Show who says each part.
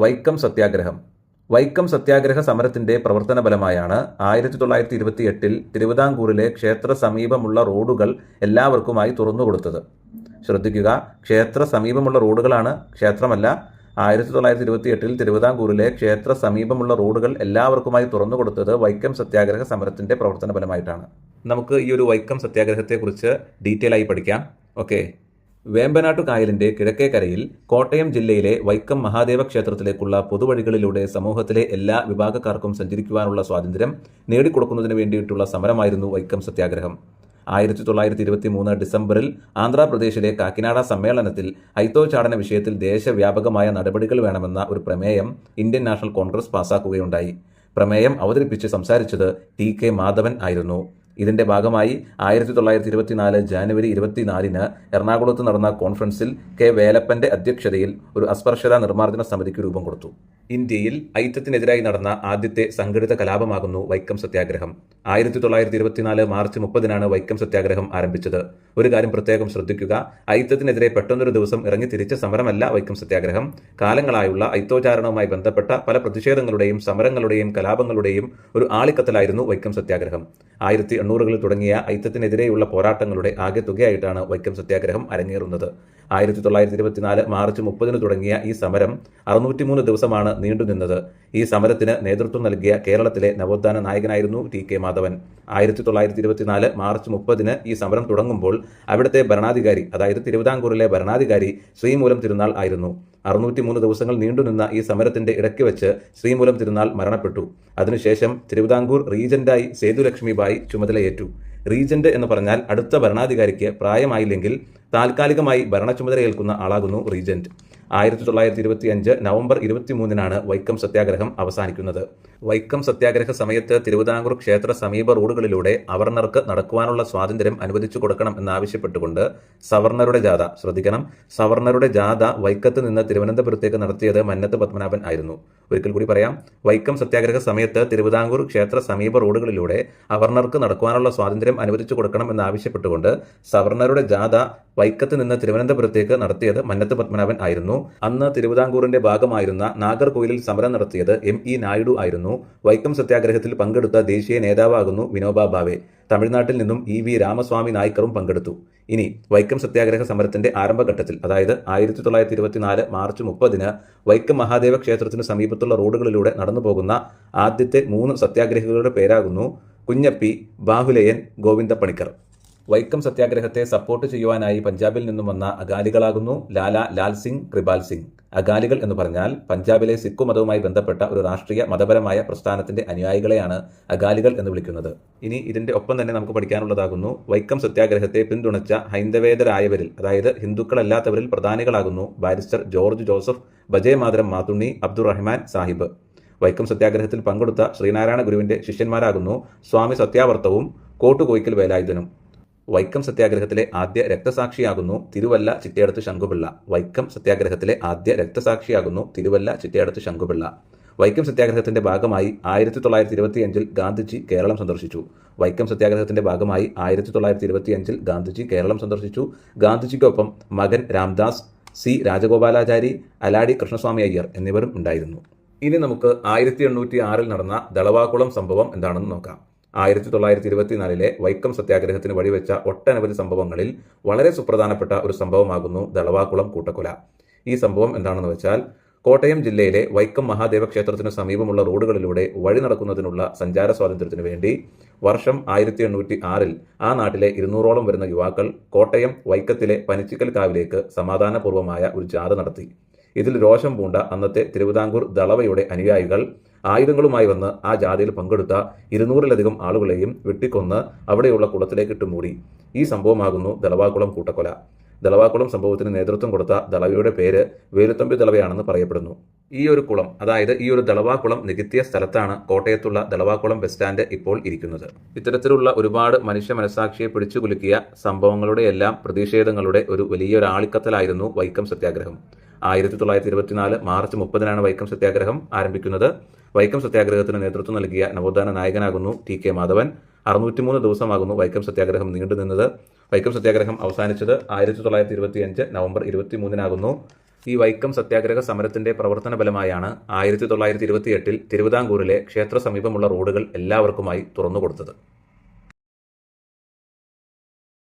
Speaker 1: വൈക്കം സത്യാഗ്രഹം. വൈക്കം സത്യാഗ്രഹ സമരത്തിന്റെ പ്രവർത്തന ഫലമായാണ് ആയിരത്തി തൊള്ളായിരത്തി ഇരുപത്തി എട്ടിൽ തിരുവിതാംകൂറിലെ ക്ഷേത്ര സമീപമുള്ള റോഡുകൾ എല്ലാവർക്കുമായി തുറന്നുകൊടുത്തത് ശ്രദ്ധിക്കുക ക്ഷേത്ര സമീപമുള്ള റോഡുകളാണ് ക്ഷേത്രമല്ല. ആയിരത്തി തൊള്ളായിരത്തി ഇരുപത്തി എട്ടിൽ തിരുവിതാംകൂറിലെ ക്ഷേത്ര സമീപമുള്ള റോഡുകൾ എല്ലാവർക്കുമായി തുറന്നു കൊടുത്തത് വൈക്കം സത്യാഗ്രഹ സമരത്തിന്റെ പ്രവർത്തന ഫലമായിട്ടാണ് നമുക്ക് ഈ ഒരു വൈക്കം സത്യാഗ്രഹത്തെക്കുറിച്ച് ഡീറ്റെയിൽ ആയി പഠിക്കാം. ഓക്കെ. വേമ്പനാട്ടു കായലിന്റെ കിഴക്കേ കോട്ടയം ജില്ലയിലെ വൈക്കം മഹാദേവ ക്ഷേത്രത്തിലേക്കുള്ള പൊതുവഴികളിലൂടെ സമൂഹത്തിലെ എല്ലാ വിഭാഗക്കാർക്കും സഞ്ചരിക്കുവാനുള്ള സ്വാതന്ത്ര്യം നേടിക്കൊടുക്കുന്നതിന് വേണ്ടിയിട്ടുള്ള സമരമായിരുന്നു വൈക്കം സത്യാഗ്രഹം. ആയിരത്തി തൊള്ളായിരത്തി ഇരുപത്തി മൂന്ന് ഡിസംബറിൽ ആന്ധ്രാപ്രദേശിലെ കാക്കിനാട സമ്മേളനത്തിൽ ഐത്തോച്ചാടന വിഷയത്തിൽ ദേശവ്യാപകമായ നടപടികൾ വേണമെന്ന ഒരു പ്രമേയം ഇന്ത്യൻ നാഷണൽ കോൺഗ്രസ് പാസാക്കുകയുണ്ടായി. പ്രമേയം അവതരിപ്പിച്ച് സംസാരിച്ചത് ടി കെ മാധവൻ ആയിരുന്നു. ഇതിന്റെ ഭാഗമായി ആയിരത്തി തൊള്ളായിരത്തി ഇരുപത്തിനാല് ജാനുവരി ഇരുപത്തിനാലിന് എറണാകുളത്ത് നടന്ന കോൺഫറൻസിൽ കെ വേലപ്പന്റെ അധ്യക്ഷതയിൽ ഒരു അസ്പർശത നിർമ്മാർജന സമിതിക്ക് രൂപം കൊടുത്തു. ഇന്ത്യയിൽ ഐറ്റത്തിനെതിരായി നടന്ന ആദ്യത്തെ സംഘടിത കലാപമാകുന്നു വൈക്കം സത്യാഗ്രഹം. ആയിരത്തി തൊള്ളായിരത്തി ഇരുപത്തിനാല് മാർച്ച് മുപ്പതിനാണ് വൈക്കം സത്യാഗ്രഹം ആരംഭിച്ചത്. ഒരു കാര്യം പ്രത്യേകം ശ്രദ്ധിക്കുക. അയിത്തത്തിനെതിരെ പെട്ടെന്നൊരു ദിവസം ഇറങ്ങി തിരിച്ച സമരമല്ല വൈക്കം സത്യാഗ്രഹം. കാലങ്ങളായുള്ള ഐത്തോചാരണവുമായി ബന്ധപ്പെട്ട പല പ്രതിഷേധങ്ങളുടെയും സമരങ്ങളുടെയും കലാപങ്ങളുടെയും ഒരു ആളിക്കത്തലായിരുന്നു വൈക്കം സത്യാഗ്രഹം. ആയിരത്തി എണ്ണൂറുകളിൽ തുടങ്ങിയ അയിത്തത്തിനെതിരെയുള്ള പോരാട്ടങ്ങളുടെ ആകെ തുകയായിട്ടാണ് വൈക്കം സത്യാഗ്രഹം അരങ്ങേറുന്നത്. ആയിരത്തി തൊള്ളായിരത്തി ഇരുപത്തിനാല് മാർച്ച് മുപ്പതിന് തുടങ്ങിയ ഈ സമരം അറുന്നൂറ്റിമൂന്ന് ദിവസമാണ് നീണ്ടുനിന്നത് ഈ സമരത്തിന് നേതൃത്വം നൽകിയ കേരളത്തിലെ നവോത്ഥാന നായകനായിരുന്നു ടി കെ മാധവൻ. ആയിരത്തി തൊള്ളായിരത്തി ഇരുപത്തിനാല് മാർച്ച് മുപ്പതിന് ഈ സമരം തുടങ്ങുമ്പോൾ അവിടുത്തെ ഭരണാധികാരി അതായത് തിരുവിതാംകൂറിലെ ഭരണാധികാരി ശ്രീമൂലം തിരുനാൾ ആയിരുന്നു. അറുന്നൂറ്റിമൂന്ന് ദിവസങ്ങൾ നീണ്ടുനിന്ന ഈ സമരത്തിന്റെ ഇടയ്ക്ക് വെച്ച് ശ്രീമൂലം തിരുനാൾ മരണപ്പെട്ടു. അതിനുശേഷം തിരുവിതാംകൂർ റീജന്റായി സേതുലക്ഷ്മിബായി ചുമതലയേറ്റു. റീജന്റ് എന്ന് പറഞ്ഞാൽ അടുത്ത ഭരണാധികാരിക്ക് പ്രായമായില്ലെങ്കിൽ താൽക്കാലികമായി ഭരണ ചുമതലയേൽക്കുന്ന ആളാകുന്നു റീജന്റ്. ആയിരത്തി തൊള്ളായിരത്തി ഇരുപത്തി അഞ്ച് നവംബർ ഇരുപത്തി മൂന്നിനാണ് വൈക്കം സത്യാഗ്രഹം അവസാനിക്കുന്നത്. വൈക്കം സത്യാഗ്രഹ സമയത്ത് തിരുവിതാംകൂർ ക്ഷേത്ര സമീപ റോഡുകളിലൂടെ അവർണർക്ക് നടക്കുവാനുള്ള സ്വാതന്ത്ര്യം അനുവദിച്ചു കൊടുക്കണം എന്നാവശ്യപ്പെട്ടുകൊണ്ട് സവർണറുടെ ജാഥ ശ്രദ്ധിക്കണം സവർണറുടെ ജാഥ വൈക്കത്ത് നിന്ന് തിരുവനന്തപുരത്തേക്ക് നടത്തിയത് മന്നത്ത് പത്മനാഭൻ ആയിരുന്നു. ഒരിക്കൽ കൂടി പറയാം. വൈക്കം സത്യാഗ്രഹ സമയത്ത് തിരുവിതാംകൂർ ക്ഷേത്ര സമീപ റോഡുകളിലൂടെ അവർണർക്ക് നടക്കുവാനുള്ള സ്വാതന്ത്ര്യം അനുവദിച്ചു കൊടുക്കണം എന്നാവശ്യപ്പെട്ടുകൊണ്ട് സവർണറുടെ ജാഥ വൈക്കത്ത് നിന്ന് തിരുവനന്തപുരത്തേക്ക് നടത്തിയത് മന്നത്ത് പത്മനാഭൻ ആയിരുന്നു. അന്ന് തിരുവിതാംകൂറിന്റെ ഭാഗമായിരുന്ന നാഗർകോയിലിൽ സമരം നടത്തിയത് എം ഇ നായിഡു ആയിരുന്നു. വൈക്കം സത്യാഗ്രഹത്തിൽ പങ്കെടുത്ത ദേശീയ നേതാവാകുന്നു വിനോബ ഭാവെ. തമിഴ്നാട്ടിൽ നിന്നും ഇ വി രാമസ്വാമി നായ്ക്കറും പങ്കെടുത്തു. ഇനി വൈക്കം സത്യാഗ്രഹ സമരത്തിന്റെ ആരംഭഘട്ടത്തിൽ അതായത് ആയിരത്തി തൊള്ളായിരത്തി ഇരുപത്തിനാല് മാർച്ച് മുപ്പതിന് വൈക്കം മഹാദേവ ക്ഷേത്രത്തിന് സമീപത്തുള്ള റോഡുകളിലൂടെ നടന്നു പോകുന്ന ആദ്യത്തെ മൂന്ന് സത്യാഗ്രഹികളുടെ പേരാകുന്നു കുഞ്ഞപ്പി ബാഹുലയൻ ഗോവിന്ദ പണിക്കർ വൈക്കം സത്യാഗ്രഹത്തെ സപ്പോർട്ട് ചെയ്യുവാനായി പഞ്ചാബിൽ നിന്നും വന്ന അകാലികളാകുന്നു ലാല ലാൽ സിംഗ് കൃപാൽ സിംഗ്. അകാലികൾ എന്ന് പറഞ്ഞാൽ പഞ്ചാബിലെ സിഖു മതവുമായി ബന്ധപ്പെട്ട ഒരു രാഷ്ട്രീയ മതപരമായ പ്രസ്ഥാനത്തിന്റെ അനുയായികളെയാണ് അകാലികൾ എന്ന് വിളിക്കുന്നത്. ഇനി ഇതിന്റെ ഒപ്പം തന്നെ നമുക്ക് പഠിക്കാനുള്ളതാകുന്നു. വൈക്കം സത്യാഗ്രഹത്തെ പിന്തുണച്ച ഹൈന്ദവേതരായവരിൽ അതായത് ഹിന്ദുക്കളല്ലാത്തവരിൽ പ്രധാനികളാകുന്നു ബാരിസ്റ്റർ ജോർജ് ജോസഫ് ബജയ് മാതരം മാതുണ്ണി അബ്ദുറഹ്മാൻ സാഹിബ്. വൈക്കം സത്യാഗ്രഹത്തിൽ പങ്കെടുത്ത ശ്രീനാരായണ ഗുരുവിന്റെ ശിഷ്യന്മാരാകുന്നു സ്വാമി സത്യാവർത്തവും കോട്ടുകോയിക്കൽ വേലായുധനും. വൈക്കം സത്യാഗ്രഹത്തിലെ ആദ്യ രക്തസാക്ഷിയാകുന്നു തിരുവല്ല ചിറ്റയടത്ത് ശംഖുപിള്ള. വൈക്കം സത്യാഗ്രഹത്തിലെ ആദ്യ രക്തസാക്ഷിയാകുന്നു തിരുവല്ല ചിറ്റയടത്ത് ശംഖുപിള്ള. വൈക്കം സത്യാഗ്രഹത്തിന്റെ ഭാഗമായി ആയിരത്തി തൊള്ളായിരത്തി ഇരുപത്തിയഞ്ചിൽ ഗാന്ധിജി കേരളം സന്ദർശിച്ചു. വൈക്കം സത്യാഗ്രഹത്തിന്റെ ഭാഗമായി ആയിരത്തി തൊള്ളായിരത്തി ഇരുപത്തിയഞ്ചിൽ ഗാന്ധിജി കേരളം സന്ദർശിച്ചു. ഗാന്ധിജിക്കൊപ്പം മകൻ രാംദാസ് സി രാജഗോപാലാചാരി അലാടി കൃഷ്ണസ്വാമി അയ്യർ എന്നിവരും ഉണ്ടായിരുന്നു. ഇനി നമുക്ക് ആയിരത്തി എണ്ണൂറ്റി ആറിൽ നടന്ന ദളവാകുളം സംഭവം എന്താണെന്ന് നോക്കാം. ആയിരത്തി തൊള്ളായിരത്തി ഇരുപത്തിനാലിലെ വൈക്കം സത്യാഗ്രഹത്തിന് വഴിവെച്ച ഒട്ടനവധി സംഭവങ്ങളിൽ വളരെ സുപ്രധാനപ്പെട്ട ഒരു സംഭവമാകുന്നു ദളവാകുളം കൂട്ടക്കൊല. ഈ സംഭവം എന്താണെന്ന് വെച്ചാൽ കോട്ടയം ജില്ലയിലെ വൈക്കം മഹാദേവ ക്ഷേത്രത്തിന് സമീപമുള്ള റോഡുകളിലൂടെ വഴി നടക്കുന്നതിനുള്ള സഞ്ചാര സ്വാതന്ത്ര്യത്തിനു വേണ്ടി വർഷം ആയിരത്തി എണ്ണൂറ്റി ആറിൽ ആ നാട്ടിലെ ഇരുന്നൂറോളം വരുന്ന യുവാക്കൾ കോട്ടയം വൈക്കത്തിലെ പനിച്ചിക്കൽ കാവിലേക്ക് സമാധാനപൂർവമായ ഒരു ജാഥ നടത്തി. ഇതിൽ രോഷം പൂണ്ട അന്നത്തെ തിരുവിതാംകൂർ ദളവയുടെ അനുയായികൾ ആയുധങ്ങളുമായി വന്ന് ആ ജാഥയിൽ പങ്കെടുത്ത ഇരുന്നൂറിലധികം ആളുകളെയും വെട്ടിക്കൊന്ന് അവിടെയുള്ള കുളത്തിലേക്ക് ഇട്ടു മൂടി ഈ സംഭവമാകുന്നു ദളവാക്കുളം കൂട്ടക്കൊല. ദളവാക്കുളം സംഭവത്തിന് നേതൃത്വം കൊടുത്ത ദളവയുടെ പേര് വേലുത്തമ്പി ദളവയാണെന്ന് പറയപ്പെടുന്നു. ഈ ഒരു കുളം അതായത് ഈ ഒരു ദളവാക്കുളം നികത്തിയ സ്ഥലത്താണ് കോട്ടയത്തുള്ള ദളവാക്കുളം ബസ് സ്റ്റാൻഡ് ഇപ്പോൾ ഇരിക്കുന്നത്. ഇത്തരത്തിലുള്ള ഒരുപാട് മനുഷ്യ മനസാക്ഷിയെ പിടിച്ചുകുലുക്കിയ സംഭവങ്ങളുടെ എല്ലാം പ്രതിഷേധങ്ങളുടെ ഒരു വലിയൊരാളിക്കത്തലായിരുന്നു വൈക്കം സത്യാഗ്രഹം. ആയിരത്തി തൊള്ളായിരത്തി ഇരുപത്തിനാല് മാർച്ച് മുപ്പതിനാണ് വൈക്കം സത്യാഗ്രഹം ആരംഭിക്കുന്നത്. വൈക്കം സത്യാഗ്രഹത്തിന് നേതൃത്വം നൽകിയ നവോത്ഥാന നായകനാകുന്നു ടി കെ മാധവൻ. അറുന്നൂറ്റിമൂന്ന് ദിവസമാകുന്നു വൈക്കം സത്യാഗ്രഹം നീണ്ടുനിന്നത് വൈക്കം സത്യാഗ്രഹം അവസാനിച്ചത് ആയിരത്തി തൊള്ളായിരത്തി ഇരുപത്തി അഞ്ച് നവംബർ ഇരുപത്തി മൂന്നിനാകുന്നു ഈ വൈക്കം സത്യാഗ്രഹ സമരത്തിന്റെ പ്രവർത്തന ഫലമായാണ് ആയിരത്തി തൊള്ളായിരത്തി ഇരുപത്തിയെട്ടിൽ തിരുവിതാംകൂറിലെ ക്ഷേത്ര സമീപമുള്ള റോഡുകൾ എല്ലാവർക്കുമായി തുറന്നുകൊടുത്തത്.